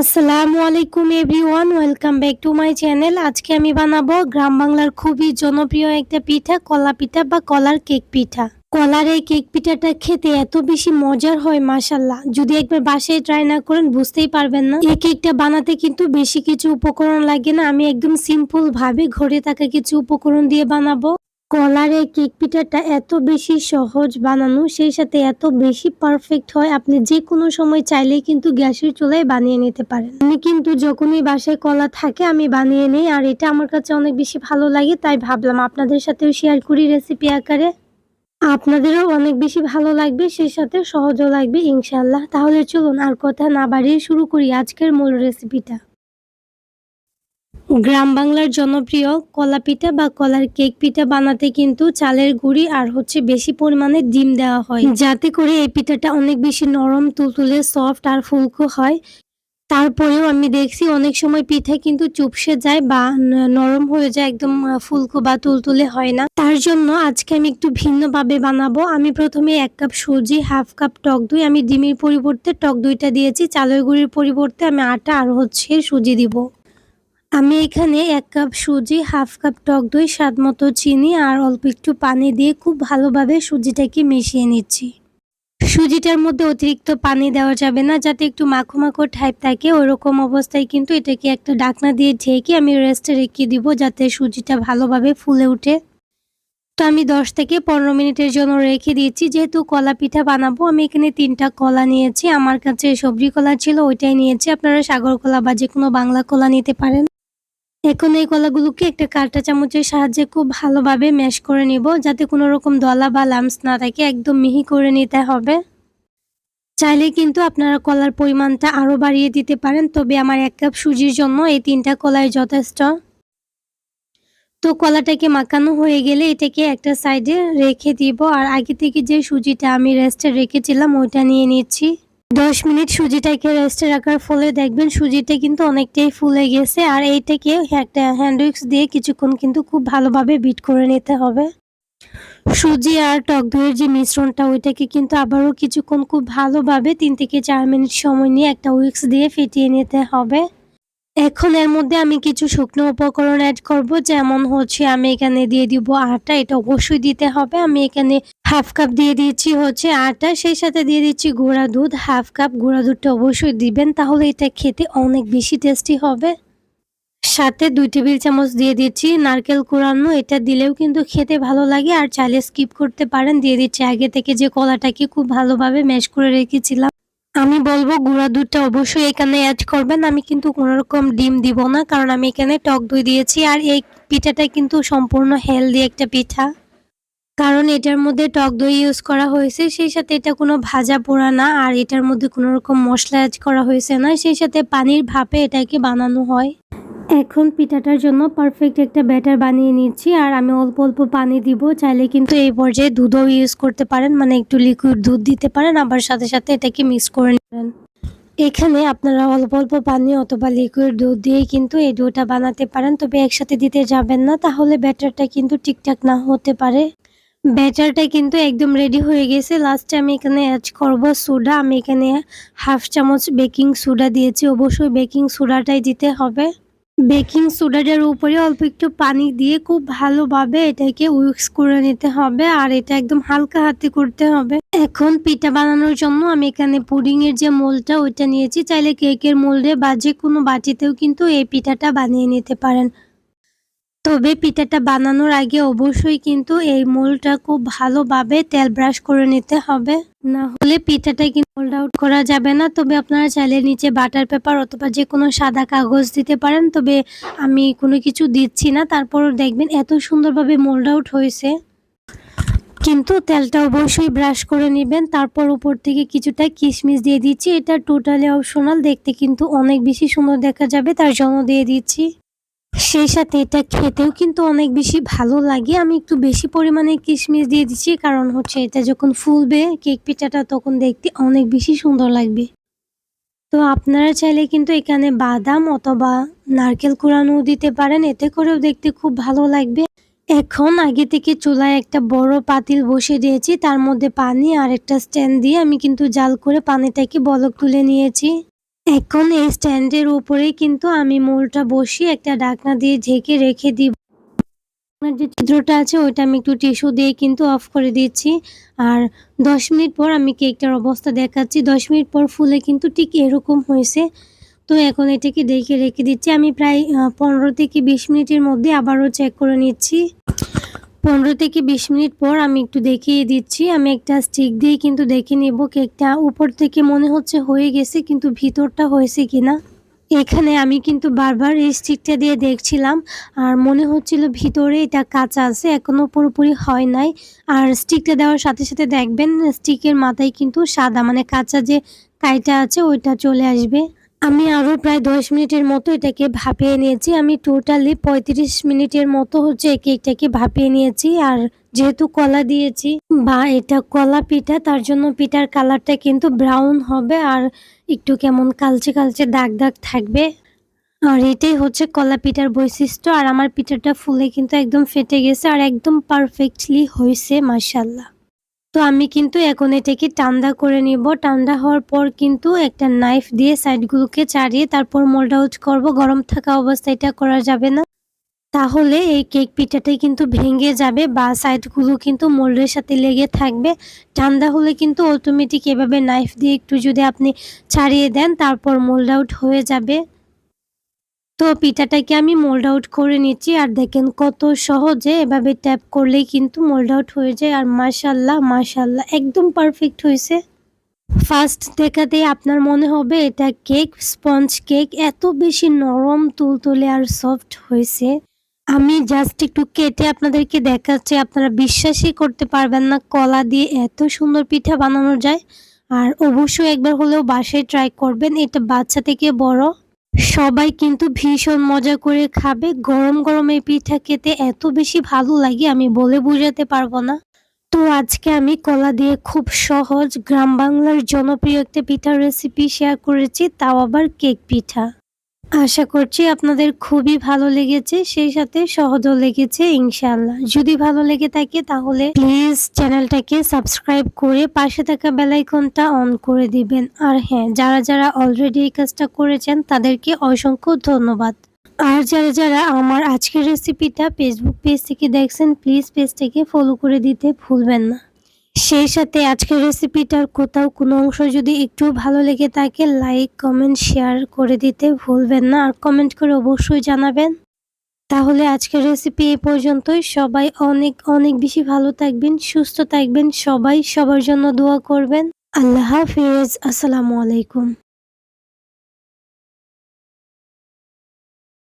আসসালামু আলাইকুম everyone, welcome back to my channel. আজকে আমি বানাবো গ্রাম বাংলার খুবই জনপ্রিয় একটা পিঠা, কলা পিঠা বা কলার কেক পিঠা। কলার এই কেক পিঠাটা খেতে এত বেশি মজার হয় মাসাল্লাহ যদি একবার বাসায় ট্রাই না করেন, বুঝতেই পারবেন না। এই কেকটা বানাতে কিন্তু বেশি কিছু উপকরণ লাগে না। আমি একদম সিম্পল ভাবে ঘরে থাকা কিছু উপকরণ দিয়ে বানাবো। কলার এই কেক পিঠাটা এত বেশি সহজ বানানো, সেই সাথে এত বেশি পারফেক্ট হয়, আপনি যে কোনো সময় চাইলেই কিন্তু গ্যাসের চুলায় বানিয়ে নিতে পারেন। আমি কিন্তু যখনই বাসায় কলা থাকে, আমি বানিয়ে নিই, আর এটা আমার কাছে অনেক বেশি ভালো লাগে, তাই ভাবলাম আপনাদের সাথেও শেয়ার করি রেসিপি আকারে। আপনাদেরও অনেক বেশি ভালো লাগবে, সেই সাথে সহজও লাগবে ইনশাল্লাহ তাহলে চলুন আর কথা না বাড়িয়ে শুরু করি আজকের মূল রেসিপিটা গ্রাম বাংলার জনপ্রিয় কলা পিঠা বা কলার কেক পিঠা বানাতে কিন্তু চালের গুঁড়ি আর হচ্ছে বেশি পরিমাণে ডিম দেওয়া হয়। যাতে করে এই পিঠাটা অনেক বেশি নরম, তুলতুলে, সফট আর ফুলকো হয়। তারপরেও আমি দেখছি অনেক সময় পিঠা কিন্তু চুপসে যায় বা নরম হয়ে যায়, একদম ফুলকো বা তুলতুলে হয় না। তার জন্য আজকে আমি একটু ভিন্নভাবে বানাবো। আমি প্রথমে এক কাপ সুজি, হাফ কাপ টক দই, আমি ডিমের পরিবর্তে টক দইটা দিয়েছি। চালের গুঁড়ির পরিবর্তে আমি আটা আর হচ্ছে সুজি দিব। আমি এখানে এক কাপ সুজি, হাফ কাপ টক দই, স্বাদ মতো চিনি আর অল্প একটু পানি দিয়ে খুব ভালোভাবে সুজিটাকে মিশিয়ে নিচ্ছি। সুজিটার মধ্যে অতিরিক্ত পানি দেওয়া যাবে না, যাতে একটু মাখো মাখো টাইপ থাকে। ওরকম অবস্থায় কিন্তু এটাকে একটা ডাকনা দিয়ে ঢেকে আমি রেস্টে রেখে দিব, যাতে সুজিটা ভালোভাবে ফুলে ওঠে। তো আমি দশ থেকে পনেরো মিনিটের জন্য রেখে দিয়েছি। যেহেতু কলা পিঠা বানাবো, আমি এখানে তিনটা কলা নিয়েছি। আমার কাছে সবজি কলা ছিল, ওইটাই নিয়েছি। আপনারা সাগর কলা বা যে কোনো বাংলা কলা নিতে পারেন। এখন এই কলাগুলোকে একটা কাঁটা চামচের সাহায্যে খুব ভালোভাবে ম্যাশ করে নিব, যাতে কোনো রকম দলা বা লামস না থাকে, একদম মিহি করে নিতে হবে। চাইলে কিন্তু আপনারা কলার পরিমাণটা আরও বাড়িয়ে দিতে পারেন, তবে আমার এক কাপ সুজির জন্য এই তিনটা কলাই যথেষ্ট। তো কলাটাকে মাখানো হয়ে গেলে এটাকে একটা সাইডে রেখে দিব, আর আগে থেকে যে সুজিটা আমি রেস্টে রেখেছিলাম, ওইটা নিয়ে নিচ্ছি। দশ মিনিট সুজিটাকে রেস্টে রাখার ফলে দেখবেন সুজিটা কিন্তু অনেকটাই ফুলে গেছে আর এইটাকে একটা হ্যান্ড উইক্স দিয়ে কিছুক্ষণ কিন্তু খুব ভালোভাবে বিট করে নিতে হবে। সুজি আর টক দইয়ের যে মিশ্রণটা, ওইটাকে কিন্তু আবারও কিছুক্ষণ খুব ভালোভাবে তিন থেকে চার মিনিট সময় নিয়ে একটা উইক্স দিয়ে ফেটিয়ে নিতে হবে। এখন এর মধ্যে আমি কিছু শুকনো উপকরণ অ্যাড করব, যেমন হচ্ছে আমি এখানে দিয়ে দিব আটা, এটা অবশ্যই দিতে হবে। আমি এখানে হাফ কাপ দিয়ে দিয়েছি হচ্ছে আটা, সেই সাথে দিয়ে দিচ্ছি গুঁড়া দুধ। হাফ কাপ গুঁড়া দুধটা অবশ্যই দিবেন, তাহলে এটা খেতে অনেক বেশি টেস্টি হবে। সাথে দুই টেবিল চামচ দিয়ে দিচ্ছি নারকেল কুড়ানো, এটা দিলেও কিন্তু খেতে ভালো লাগে, আর চাইলে স্কিপ করতে পারেন। দিয়ে দিচ্ছি আগে থেকে যে কলাটাকে খুব ভালোভাবে ম্যাশ করে রেখেছিলাম। আমি বলব গুঁড়া দুধটা অবশ্যই এখানে অ্যাড করবেন, আমি কিন্তু কোনো রকম ডিম দিব না, কারণ আমি এখানে টক দই দিয়েছি, আর এই পিঠাটা কিন্তু সম্পূর্ণ হেলদি একটা পিঠা। কারণ এটার মধ্যে টক দই ইউজ করা হয়েছে, সেই সাথে এটা কোনো ভাজা পোড়া না, আর এটার মধ্যে কোনো রকম মশলা অ্যাড করা হয়েছে না, সেই সাথে পানির ভাপে এটাকে বানানো হয়। এখন পিঠাটার জন্য পারফেক্ট একটা ব্যাটার বানিয়ে নিচ্ছি, আর আমি অল্প অল্প পানি দিব, চাইলে কিন্তু এই পর্যায়ে দুধও ইউজ করতে পারেন মানে একটু লিকুইড দুধ দিতে পারেন, আবার সাথে সাথে এটাকে মিক্স করে নেবেন এখানে আপনারা অল্প অল্প পানি অথবা লিকুইড দুধ দিয়ে কিন্তু এই ডোটা বানাতে পারেন, তবে একসাথে দিতে যাবেন না, তাহলে ব্যাটারটা কিন্তু ঠিকঠাক না হতে পারে। ব্যাটারটা কিন্তু একদম রেডি হয়ে গেছে। লাস্টে আমি এখানে অ্যাড করব সোডা আমি এখানে হাফ চামচ বেকিং সোডা দিয়েছি। অবশ্যই বেকিং সোডাটাই দিতে হবে। বেকিং সোডাটার উপরে অল্প একটু পানি দিয়ে খুব ভালোভাবে এটাকে উইক্স করে নিতে হবে আর এটা একদম হালকা হাতে করতে হবে। এখন পিঠা বানানোর জন্য আমি এখানে পুডিং এর যে মোলটা ওইটা নিয়েছি। চাইলে কেকের মোল্ডে বা যে কোনো বাটিতেও কিন্তু এই পিঠাটা বানিয়ে নিতে পারেন। তবে পিঠাটা বানানোর আগে অবশ্যই কিন্তু এই মোলটা খুব ভালোভাবে তেল ব্রাশ করে নিতে হবে। না হলে পিঠাটা কিন্তু মোল্ড আউট করা যাবে না। তবে আপনারা চাইলে নিচে বাটার পেপার অথবা যে কোনো সাদা কাগজ দিতে পারেন। তবে আমি কোনো কিছু দিচ্ছি না। তারপরও দেখবেন এত সুন্দরভাবে মোল্ড আউট হয়েছে। কিন্তু তেলটা অবশ্যই ব্রাশ করে নেবেন। তারপর উপর থেকে কিছুটা কিশমিশ দিয়ে দিচ্ছি। এটা টোটালি অপশনাল। দেখতে কিন্তু অনেক বেশি সুন্দর দেখা যাবে। তার জন্য দিয়ে দিচ্ছি। সেই সাথে এটা খেতেও কিন্তু অনেক বেশি ভালো লাগে। আমি একটু বেশি পরিমাণে কিশমিশ দিয়ে দিচ্ছি, কারণ হচ্ছে এটা যখন ফুলবে, কেক পিঠাটা তখন দেখতে অনেক বেশি সুন্দর লাগবে। তো আপনারা চাইলে কিন্তু এখানে বাদাম অথবা নারকেল কুড়ানো দিতে পারেন, এতে করেও দেখতে খুব ভালো লাগবে। এখন আগে থেকে চুলায় একটা বড় পাতিল বসে দিয়েছি, তার মধ্যে পানি আর একটা স্ট্যান্ড দিয়ে আমি কিন্তু জাল করে পানিটাকে বলক তুলে নিয়েছি। এখন এই স্ট্যান্ডের উপরেই কিন্তু আমি মোলটা বসিয়ে একটা ডাকনা দিয়ে ঢেকে রেখে দিব। যে ছিদ্রটা আছে, ওইটা আমি একটু টিস্যু দিয়ে কিন্তু অফ করে দিচ্ছি। আর দশ মিনিট পর আমি কেকটার অবস্থা দেখাচ্ছি। দশ মিনিট পর ফুলে কিন্তু ঠিক এরকম হয়েছে। তো এখন এটাকে দেখে রেখে দিচ্ছি। আমি প্রায় পনেরো থেকে বিশ মিনিটের মধ্যে আবারও চেক করে নিচ্ছি। পনেরো থেকে বিশ মিনিট পর আমি একটু দেখিয়ে দিচ্ছি। আমি একটা স্টিক দিয়ে কিন্তু দেখে নেব কেকটা উপর থেকে মনে হচ্ছে হয়ে গেছে, কিন্তু ভিতরটা হয়েছে কিনা। এখানে আমি কিন্তু বারবার এই স্টিকটা দিয়ে দেখছিলাম, আর মনে হচ্ছিল ভিতরে এটা কাঁচা আছে, এখনও পুরোপুরি হয় নাই। আর স্টিকটা দেওয়ার সাথে সাথে দেখবেন স্টিকের মাথায় কিন্তু সাদা মানে কাঁচা যে কাইটা আছে, ওইটা চলে আসবে। আমি আরও প্রায় দশ মিনিটের মতো এটাকে ভাপিয়ে নিয়েছি। আমি টোটালি পঁয়ত্রিশ মিনিটের মতো হচ্ছে এই কেকটাকে ভাপিয়ে নিয়েছি আর যেহেতু কলা দিয়েছি বা এটা কলা পিঠা, তার জন্য পিঠার কালারটা কিন্তু ব্রাউন হবে আর একটু কেমন কালচে কালচে দাগ দাগ থাকবে। আর এটাই হচ্ছে কলা পিঠার বৈশিষ্ট্য। আর আমার পিঠাটা ফুলে কিন্তু একদম ফেটে গেছে আর একদম পারফেক্টলি হয়েছে মাসাল্লাহ তো আমি কিন্তু এখন এটাকে ঠান্ডা করে নিব। ঠান্ডা হওয়ার পর কিন্তু একটা নাইফ দিয়ে সাইডগুলোকে চাড়িয়ে তারপর মোল্ড আউট করব। গরম থাকা অবস্থায় এটা করা যাবে না। তাহলে এই কেক পিঠাটাই কিন্তু ভেঙে যাবে বা সাইডগুলো কিন্তু মোল্ডের সাথে লেগে থাকবে। ঠান্ডা হলে কিন্তু অটোমেটিক এভাবে নাইফ দিয়ে একটু যদি আপনি ছাড়িয়ে দেন তারপর মোল্ড আউট হয়ে যাবে। তো পিঠাটাকে আমি মোল্ড আউট করে নিচ্ছি আর দেখেন কত সহজে এভাবে ট্যাপ করলেই কিন্তু মোল্ড আউট হয়ে যায়। আর মাশাল্লাহ মাশাল্লাহ একদম পারফেক্ট হয়েছে। ফার্স্ট দেখাতে আপনার মনে হবে এটা কেক স্পঞ্জ কেক এত বেশি নরম, তুলতুলে আর সফট হয়েছে। আমি জাস্ট একটু কেটে আপনাদেরকে দেখাচ্ছি, আপনারা বিশ্বাসই করতে পারবেন না কলা দিয়ে এত সুন্দর পিঠা বানানো যায়। আর অবশ্যই একবার হলেও বাসায় ট্রাই করবেন, এটা বাচ্চা থেকে বড়। সবাই কিন্তু ভীষণ মজা করে খাবে। গরম গরম এই পিঠা খেতে এত বেশি ভালো লাগে আমি বলে বোঝাতে পারব না। তো আজকে আমি কলা দিয়ে খুব সহজ গ্রাম বাংলার জনপ্রিয় একটা পিঠার রেসিপি শেয়ার করেছি, তাও আবার কেক পিঠা। আশা করছি আপনাদের খুবই ভালো লেগেছে, সেই সাথে সহজও লেগেছে ইনশাল্লাহ যদি ভালো লেগে থাকে তাহলে প্লিজ চ্যানেলটাকে সাবস্ক্রাইব করে পাশে থাকা বেলাইকনটা অন করে দিবেন। আর হ্যাঁ যারা যারা অলরেডি এই কাজটা করেছেন, তাদেরকে অসংখ্য ধন্যবাদ। আর যারা যারা আমার আজকের রেসিপিটা ফেসবুক পেজ থেকে দেখছেন প্লিজ পেজটাকে ফলো করে দিতে ভুলবেন না। সেই সাথে আজকের রেসিপিটার কোথাও কোনো অংশ যদি একটু ভালো লেগে থাকে লাইক কমেন্ট শেয়ার করে দিতে ভুলবেন না। আর কমেন্ট করে অবশ্যই জানাবেন। তাহলে আজকের রেসিপি এ পর্যন্তই। সবাই অনেক অনেক বেশি ভালো থাকবেন, সুস্থ থাকবেন। সবাই সবার জন্য দোয়া করবেন। আল্লাহ হাফিজ। আসসালামু আলাইকুম।